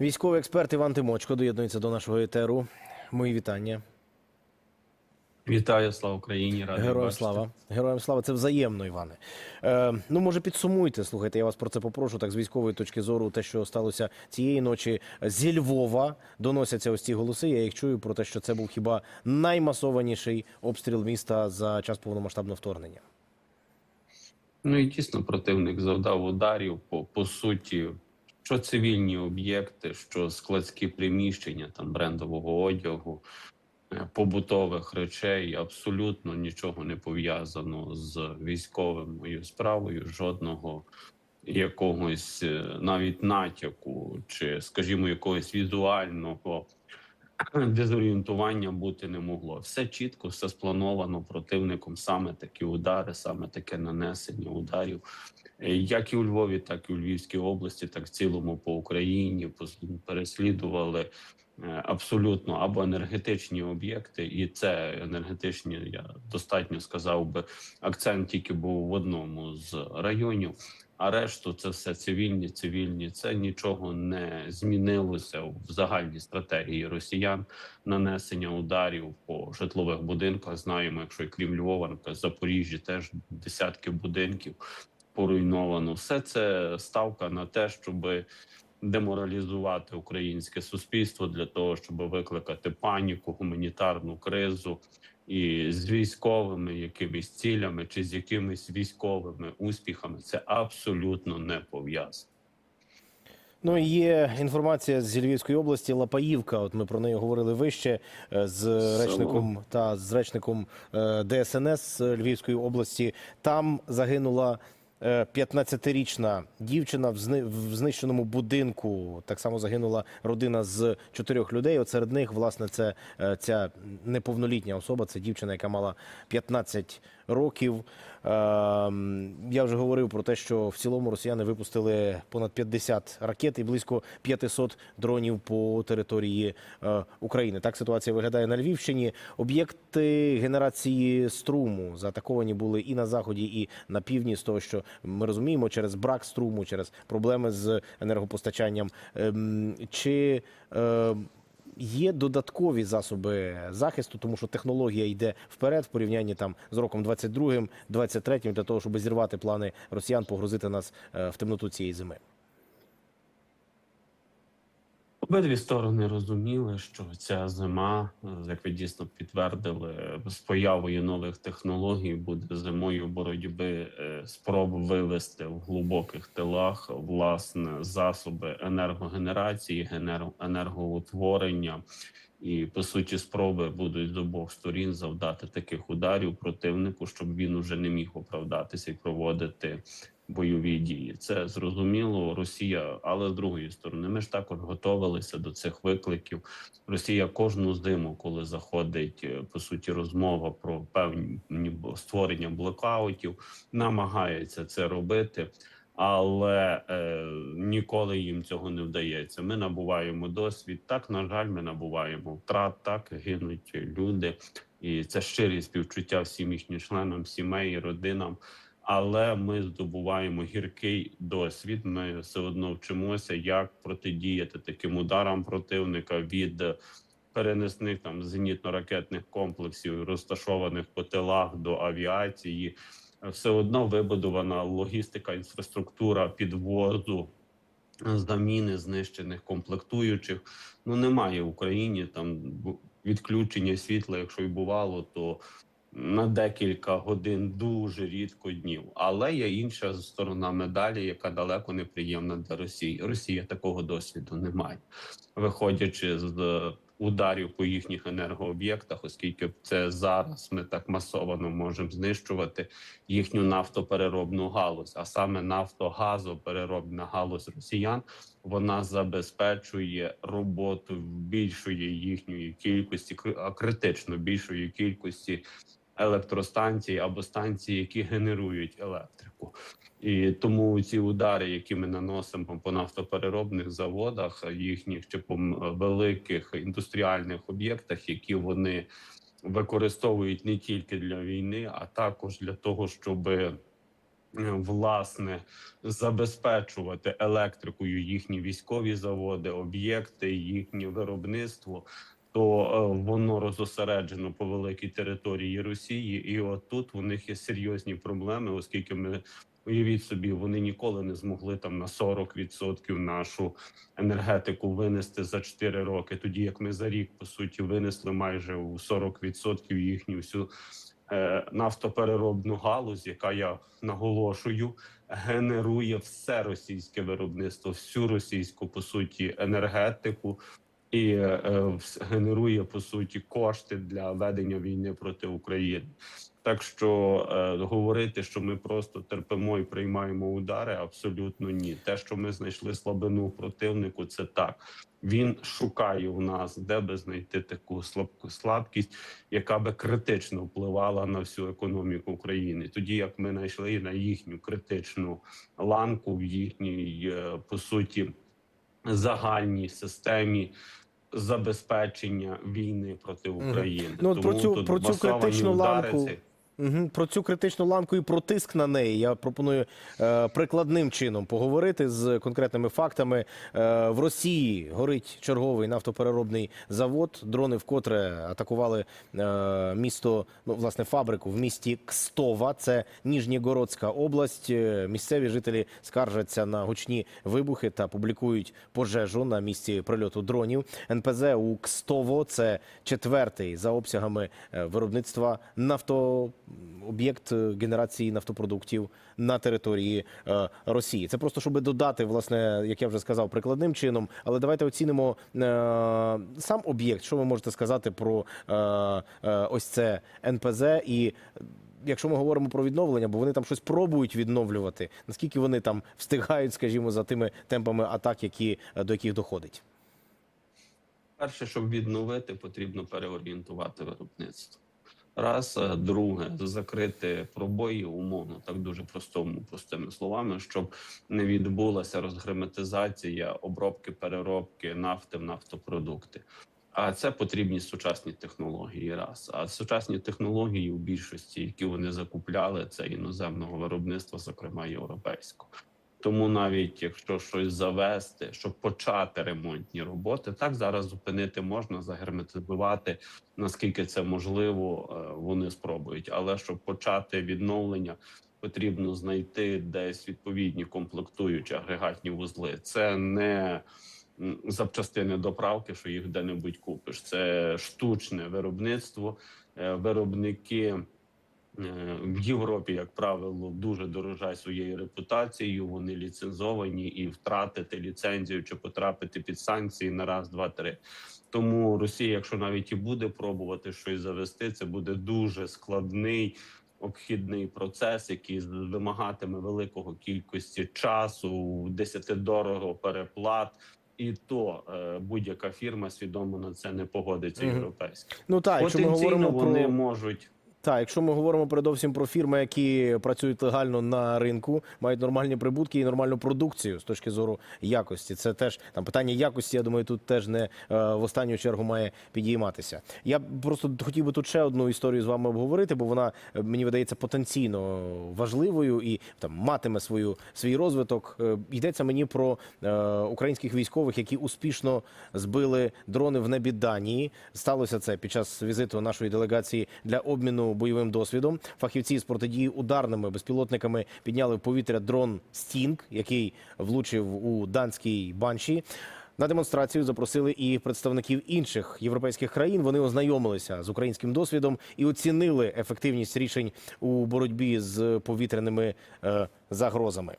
Військовий експерт Іван Тимочко доєднується до нашого етеру. Мої вітання. Вітаю, слава Україні! Радий Героям бачити. слава. Героям слава. Це взаємно, Іване. Е, ну, може, підсумуйте. Слухайте, я вас про це попрошу. Так, з військової точки зору, те, що сталося цієї ночі зі Львова, доносяться ось ці голоси. Я їх чую про те, що це був хіба наймасованіший обстріл міста за час повномасштабного вторгнення. Ну і дійсно противник завдав ударів по, по суті, що цивільні об'єкти, що складські приміщення там брендового одягу, е, побутових речей, абсолютно нічого не пов'язано з військовою справою, жодного якогось е, навіть натяку, чи, скажімо, якогось візуального дезорієнтування бути не могло. Все чітко, все сплановано противником. Саме такі удари, саме таке нанесення ударів, Е, як і у Львові, так і у Львівській області, так в цілому по Україні переслідували е, абсолютно або енергетичні об'єкти, і це енергетичні, я достатньо сказав би, акцент тільки був в одному з районів. А решту це все цивільні, цивільні. Це нічого не змінилося в загальній стратегії росіян нанесення ударів по житлових будинках. Знаємо, якщо крім Львова, наприклад, Запоріжжя теж десятки будинків поруйновано. Все це ставка на те, щоб деморалізувати українське суспільство для того, щоб викликати паніку, гуманітарну кризу. І з військовими якимись цілями чи з якимись військовими успіхами це абсолютно не пов'язано. Ну є інформація з Львівської області Лапаївка. От ми про неї говорили вище е, з речником та з речником е, ДСНС Львівської області. Там загинула е, 15-річна дівчина в знищеному будинку. Так само загинула родина з чотирьох людей. От серед них, власне, це е, ця неповнолітня особа. Це дівчина, яка мала 15 років. Ем, Я вже говорив про те, що в цілому росіяни випустили понад 50 ракет і близько 500 дронів по території е, України. Так ситуація виглядає на Львівщині. Об'єкти генерації струму заатаковані були і на заході, і на півдні. З того, що ми розуміємо, через брак струму, через проблеми з енергопостачанням. Ем, Чи е, Є додаткові засоби захисту, тому що технологія йде вперед в порівнянні там з роком 22-м, 23-м, для того, щоб зірвати плани росіян, погрузити нас е, в темноту цієї зими. Обидві сторони розуміли, що ця зима, е, як ви дійсно підтвердили, з появою нових технологій буде зимою боротьби е, спроб вивести в глибоких тилах власне засоби енергогенерації, генер- енергоутворення. І по суті, спроби будуть з обох сторін завдати таких ударів противнику, щоб він уже не міг оправдатися і проводити бойові дії. Це зрозуміло. Росія, але з другої сторони, ми ж також готувалися до цих викликів. Росія кожну зиму, коли заходить е, по суті розмова про певні створення блокаутів, намагається це робити. Але е, ніколи їм цього не вдається. Ми набуваємо досвід. Так, на жаль, ми набуваємо втрат, так гинуть люди, і це щирі співчуття всім їхнім членам сімей, родинам. Але ми здобуваємо гіркий досвід. Ми все одно вчимося, як протидіяти таким ударам противника від перенесних там зенітно-ракетних комплексів, розташованих по тилах до авіації. Все одно вибудована логістика, інфраструктура підвозу. Заміни знищених комплектуючих ну немає в Україні там відключення світла. Якщо й бувало, то на декілька годин дуже рідко днів. Але є інша сторона медалі, яка далеко неприємна для Росії. Росія такого досвіду не має, виходячи з ударів по їхніх енергооб'єктах, оскільки це зараз ми так масово можемо знищувати їхню нафтопереробну галузь, а саме нафтогазопереробна галузь росіян. Вона забезпечує роботу більшої їхньої кількості, кри- критично більшої кількості електростанцій або станцій, які генерують електрику. І тому ці удари, які ми наносимо по нафтопереробних заводах, їхніх чи по великих індустріальних об'єктах, які вони використовують не тільки для війни, а також для того, щоб е, власне забезпечувати електрикою їхні військові заводи, об'єкти, їхнє виробництво. То е, воно розосереджено по великій території Росії, і от тут у них є серйозні проблеми, оскільки ми уявіть собі, вони ніколи не змогли там на 40% нашу енергетику винести за 4 роки. Тоді як ми за рік по суті винесли майже у 40% їхню всю е, нафтопереробну галузь, яка я наголошую, генерує все російське виробництво, всю російську по суті енергетику. І е, генерує по суті кошти для ведення війни проти України. Так що е, говорити, що ми просто терпимо і приймаємо удари, абсолютно ні. Те, що ми знайшли слабину противнику, це так. Він шукає у нас, де би знайти таку слабку слабкість, яка би критично впливала на всю економіку України. Тоді як ми знайшли на їхню критичну ланку в їхній е, по суті загальній системі. Забезпечення війни проти України Ну, Тому про цю- тут про цю критичну ланку Про цю критичну ланку і про тиск на неї я пропоную е, прикладним чином поговорити з конкретними фактами. Е, в Росії горить черговий нафтопереробний завод. Дрони вкотре атакували е, місто, ну власне, фабрику в місті Кстова. Це Ніжнєгородська область. Місцеві жителі скаржаться на гучні вибухи та публікують пожежу на місці прильоту дронів. НПЗ у Кстово це четвертий за обсягами виробництва нафто об'єкт е, генерації нафтопродуктів на території е, Росії. Це просто щоб додати, власне, як я вже сказав, прикладним чином. Але давайте оцінимо е, сам об'єкт. Що ви можете сказати про ось це НПЗ і. Якщо ми говоримо про відновлення, бо вони там щось пробують відновлювати, наскільки вони там встигають, скажімо, за тими темпами атак, які до яких доходить. Перше, щоб відновити, потрібно переорієнтувати виробництво. Раз, друге, закрити пробої умовно, так дуже простому, простими словами, щоб не відбулася розгерметизація обробки, переробки нафти в нафтопродукти. А це потрібні сучасні технології. Раз а сучасні технології у більшості, які вони закупляли, це іноземного виробництва, зокрема європейського. Тому навіть якщо щось завести, щоб почати ремонтні роботи, так зараз зупинити можна, загерметизувати наскільки це можливо, е, вони спробують. Але щоб почати відновлення, потрібно знайти десь відповідні комплектуючі агрегатні вузли. Це не запчастини доправки, що їх де-небудь купиш. Це штучне виробництво, Е, виробники. Е, В Європі, як правило, дуже дорожать своєю репутацією. Вони ліцензовані і втратити ліцензію чи потрапити під санкції на раз, два, три. Тому Росія, якщо навіть і буде пробувати щось завести, це буде дуже складний обхідний процес, який вимагатиме великого кількості часу, десятидорого переплат. І то е, будь-яка фірма свідомо на це не погодиться. Європейська Ну так, якщо ми говоримо вони про можуть Так, якщо ми говоримо передовсім про фірми, які працюють легально на ринку, мають нормальні прибутки і нормальну продукцію з точки зору якості. Це теж там питання якості. Я думаю, тут теж не е, в останню чергу має підійматися. Я просто хотів би тут ще одну історію з вами обговорити, бо вона е, мені видається потенційно важливою і там матиме свою свій розвиток. Е, Йдеться мені про е, українських військових, які успішно збили дрони в небі Данії. Сталося це під час візиту нашої делегації для обміну бойовим досвідом. Фахівці з протидії ударними безпілотниками підняли в повітря дрон Стінг, який влучив у данській банші. На демонстрацію запросили і представників інших європейських країн. Вони ознайомилися з українським досвідом і оцінили ефективність рішень у боротьбі з повітряними е, загрозами.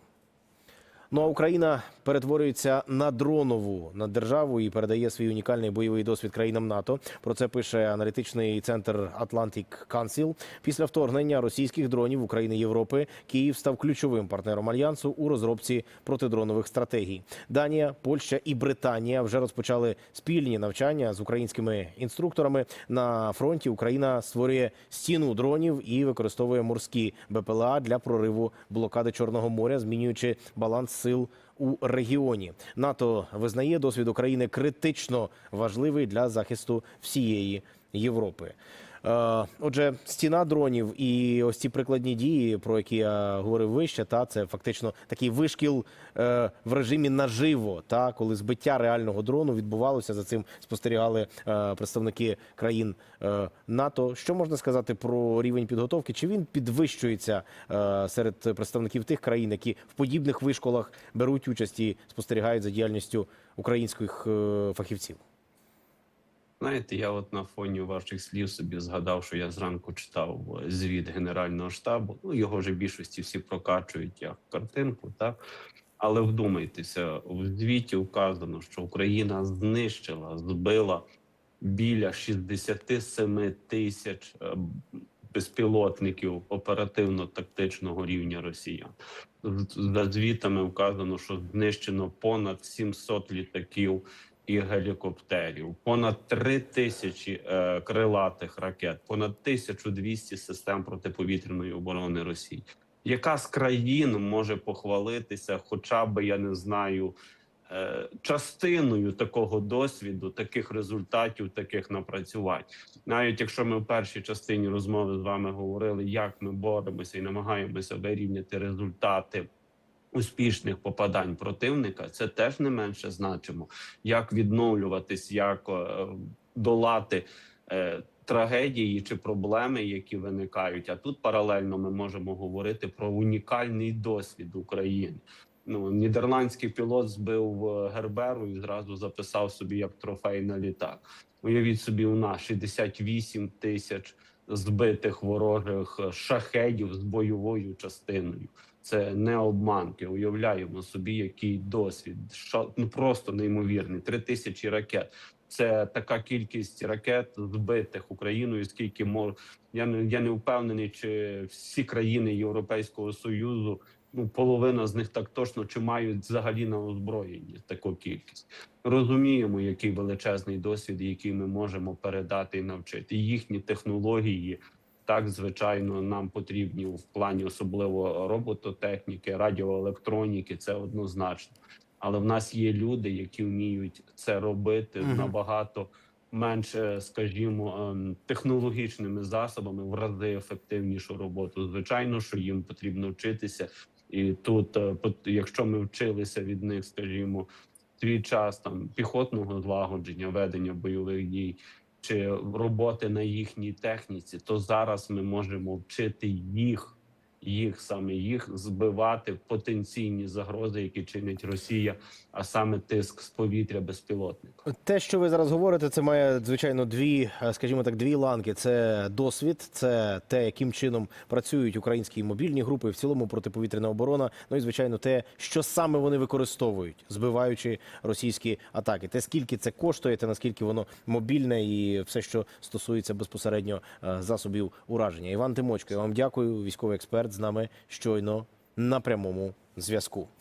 Ну а Україна перетворюється на дронову на державу і передає свій унікальний бойовий досвід країнам НАТО. Про це пише аналітичний центр Atlantic Council. Після вторгнення російських дронів України Європи Київ став ключовим партнером альянсу у розробці протидронових стратегій. Данія, Польща і Британія вже розпочали спільні навчання з українськими інструкторами. На фронті Україна створює стіну дронів і використовує морські БПЛА для прориву блокади Чорного моря, змінюючи баланс сил у регіоні. НАТО визнає досвід України критично важливий для захисту всієї Європи. Е, Отже, стіна дронів і ось ці прикладні дії, про які я говорив вище, та це фактично такий вишкіл е, в режимі наживо, та коли збиття реального дрону відбувалося. За цим спостерігали е, представники країн НАТО. Що можна сказати про рівень підготовки? Чи він підвищується серед представників тих країн, які в подібних вишколах беруть участь і спостерігають за діяльністю українських фахівців? Знаєте, я от на фоні ваших слів собі згадав, що я зранку читав е, звіт Генерального штабу. Ну його вже більшості всі прокачують як картинку, так але вдумайтеся, в звіті вказано, що Україна знищила, збила біля 67 тисяч е, безпілотників оперативно-тактичного рівня росіян. За звітами вказано, що знищено понад 700 літаків і гелікоптерів, понад 3 тисячі е, крилатих ракет, понад 1200 систем протиповітряної оборони Росії. Яка з країн може похвалитися, хоча б я не знаю, е, частиною такого досвіду, таких результатів, таких напрацювань? Навіть якщо ми в першій частині розмови з вами говорили, як ми боремося і намагаємося вирівняти результати успішних попадань противника, це теж не менше значимо. Як відновлюватись, як е, долати е, трагедії чи проблеми, які виникають. А тут паралельно ми можемо говорити про унікальний досвід України. Ну, нідерландський пілот збив е, Герберу і зразу записав собі як трофей на літак. Уявіть собі, у нас 68 тисяч збитих ворожих шахедів з бойовою частиною. Це не обманки. Уявляємо собі, який досвід. Ша- ну просто неймовірний. Три тисячі ракет. Це така кількість ракет збитих Україною. Скільки мор я не я не впевнений, чи всі країни Європейського союзу. Ну, половина з них так точно чи мають взагалі на озброєнні таку кількість. Розуміємо, який величезний досвід, який ми можемо передати і навчити. Їхні технології так, звичайно, нам потрібні в плані особливо робототехніки, радіоелектроніки. Це однозначно. Але в нас є люди, які вміють це робити Мгм. набагато менше, скажімо, ем, технологічними засобами в рази ефективнішу роботу. Звичайно, що їм потрібно вчитися, і тут, е, якщо ми вчилися від них, скажімо, свій час там піхотного злагодження, ведення бойових дій чи роботи на їхній техніці, то зараз ми можемо вчити їх, їх саме їх збивати потенційні загрози, які чинить Росія, а саме тиск з повітря безпілотника. Те, що ви зараз говорите, це має звичайно дві, е, скажімо так, дві ланки. Це досвід, це те, яким чином працюють українські мобільні групи, в цілому протиповітряна оборона. Ну і звичайно, те, що саме вони використовують, збиваючи російські атаки. Те, скільки це коштує, те наскільки воно мобільне, і все, що стосується безпосередньо е, засобів ураження. Іван Тимочко, я вам дякую. Військовий експерт з нами щойно на прямому зв'язку.